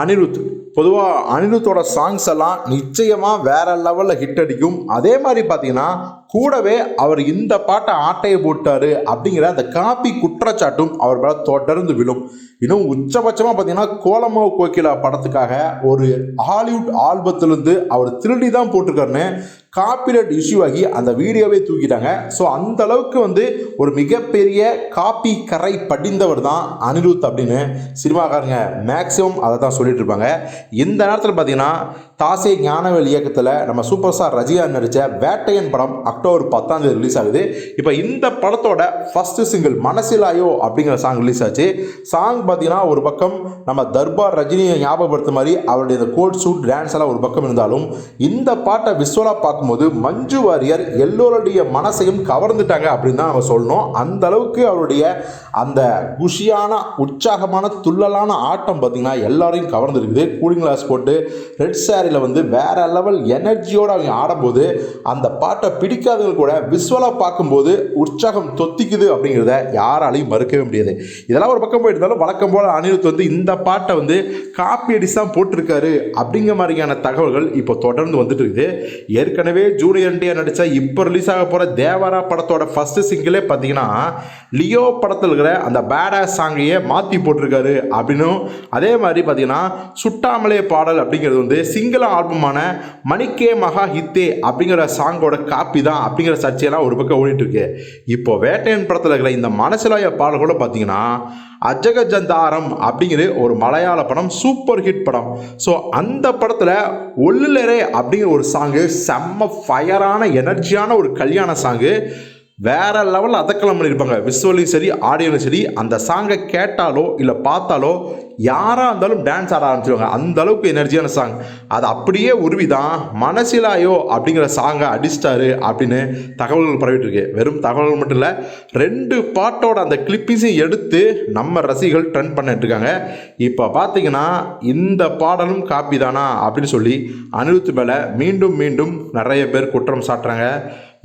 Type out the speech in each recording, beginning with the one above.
அனிருத். பொதுவாக அனிருத்தோட சாங்ஸ் எல்லாம் நிச்சயமாக வேற லெவலில் ஹிட் அடிக்கும். அதே மாதிரி பார்த்தீங்கன்னா கூடவே அவர் இந்த பாட்டை ஆட்டையை போட்டாரு அப்படிங்கிற அந்த காப்பி குற்றச்சாட்டும் அவர் மேலே தொடர்ந்து விழும். இன்னும் உச்சபட்சமாக பார்த்தீங்கன்னா கோலமோ கோகிலா படத்துக்காக ஒரு ஹாலிவுட் ஆல்பத்திலிருந்து அவர் திருடி தான் போட்டிருக்காருன்னு காப்பிரைட் இஷ்யூ ஆகி அந்த வீடியோவே தூக்கிட்டாங்க. ஸோ அந்த அளவுக்கு வந்து ஒரு மிகப்பெரிய காப்பி கரை படிந்தவர் தான் அனிருத் அப்படின்னு சினிமாக்காரங்க மேக்ஸிமம் அதை தான் சொல்லிட்டு இருப்பாங்க. இந்த நேரத்தில் பார்த்தீங்கன்னா தாசே ஞானவேல் இயக்கத்தில் நம்ம சூப்பர் ஸ்டார் ரஜினிகாந்த் நடித்த வேட்டையன் படம் அக்டோபர் பத்தாம் தேதி ரிலீஸ் ஆகுது. இப்போ இந்த படத்தோட ஃபர்ஸ்ட் சிங்கிள் மனசிலாயோ அப்படிங்கிற சாங் ரிலீஸ் ஆச்சு. சாங் பார்த்தீங்கன்னா ஒரு பக்கம் நம்ம தர்பார் ரஜினியை ஞாபகப்படுத்த மாதிரி அவருடைய இந்த கோட் சூட் டான்ஸ் எல்லாம் ஒரு பக்கம் இருந்தாலும் இந்த பாட்டை விஸ்வலாக பார்க்கும்போது மஞ்சு வாரியர் எல்லோருடைய மனசையும் கவர்ந்துட்டாங்க அப்படின்னு தான் நம்ம சொல்லணும். அந்த அளவுக்கு அவருடைய அந்த குஷியான உற்சாகமான துள்ளலான ஆட்டம் பார்த்தீங்கன்னா எல்லாரையும் கவர்ந்துருக்குது. கூலிங் கிளாஸ் போட்டு ரெட் சாரி சாரியில் வந்து வேற லெவல் எனர்ஜியோடு அவங்க ஆடும்போது அந்த பாட்டை பிடிக்காதவங்க கூட விஸ்வலாக பார்க்கும்போது உற்சாகம் தொத்திக்குது அப்படிங்கிறத யாராலையும் மறுக்கவே முடியாது. இதெல்லாம் ஒரு பக்கம் போயிட்டு இருந்தாலும் வழக்கம் போல் அனிருத் வந்து இந்த பாட்டை வந்து காப்பி அடிச்சு தான் போட்டிருக்காரு அப்படிங்கிற மாதிரியான தகவல்கள் இப்போ தொடர்ந்து வந்துட்டு இருக்குது. ஏற்கனவே ஜூனியர் என்டிஆர் நடித்த இப்போ ரிலீஸ் ஆக போகிற தேவரா படத்தோட ஃபர்ஸ்ட் சிங்கிளே பார்த்தீங்கன்னா லியோ படத்தில் இருக்கிற அந்த பேடா சாங்கையே மாற்றி போட்டிருக்காரு அப்படின்னும் அதே மாதிரி பார்த்தீங்கன்னா சுட்டாமலே பாடல் அப்படிங்கிறது வந்து சிங்கிள் ஆல்பமான மணிக்கே மகா ஹித்தே அப்படிங்கிற சாங்கோட காப்பி தான் அப்படிங்கிற சர்ச்சையெல்லாம் ஒரு பக்கம் ஓடிட்டு இருக்கு இப்போ வேட்டையன் படத்தில் இருக்கிற இந்த மனசிலாய பாடல் பார்த்தீங்கன்னா அஜகஜந்தாரம் அப்படிங்கிற ஒரு மலையாள படம் சூப்பர் ஹிட் படம். ஸோ அந்த படத்தில் ஒல்லுலரே அப்படிங்கிற ஒரு சாங்கு செம்ம ஃபயரான எனர்ஜியான ஒரு கல்யாண சாங்கு வேற லெவலில் அதக்கலாம் பண்ணியிருப்பாங்க விஸ்வலையும் சரி ஆடியோலையும் சரி அந்த சாங்கை கேட்டாலோ இல்லை பார்த்தாலோ யாராக இருந்தாலும் டான்ஸ் ஆட ஆரம்பிச்சிருவாங்க. அந்த அளவுக்கு எனர்ஜியான சாங் அது அப்படியே உருவி தான் மனசிலாயோ அப்படிங்கிற சாங்கை அடிச்சிட்டாரு அப்படின்னு தகவல்கள் பரவிட்டு இருக்கு வெறும் தகவல்கள் மட்டும் இல்லை ரெண்டு பாட்டோட அந்த கிளிப்பிஸையும் எடுத்து நம்ம ரசிகர்கள் ட்ரெண்ட் பண்ணிட்டு இருக்காங்க. இப்போ பார்த்தீங்கன்னா இந்த பாடலும் காப்பி தானா அப்படின்னு சொல்லி அனிருத் மேலே மீண்டும் மீண்டும் நிறைய பேர் குற்றம் சாட்டுறாங்க.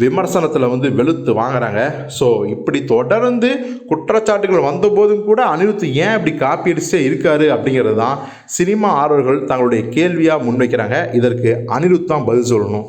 விமர்சனத்தில் வந்து வெளுத்து வாங்குறாங்க. ஸோ இப்படி தொடர்ந்து குற்றச்சாட்டுகள் வந்தபோதும் கூட அனிருத் ஏன் இப்படி காப்பி அடிச்சே இருக்காரு அப்படிங்கிறது தான் சினிமா ஆர்வர்கள் தங்களுடைய கேள்வியாக முன்வைக்கிறாங்க. இதற்கு அனிருத் தான் பதில் சொல்லணும்.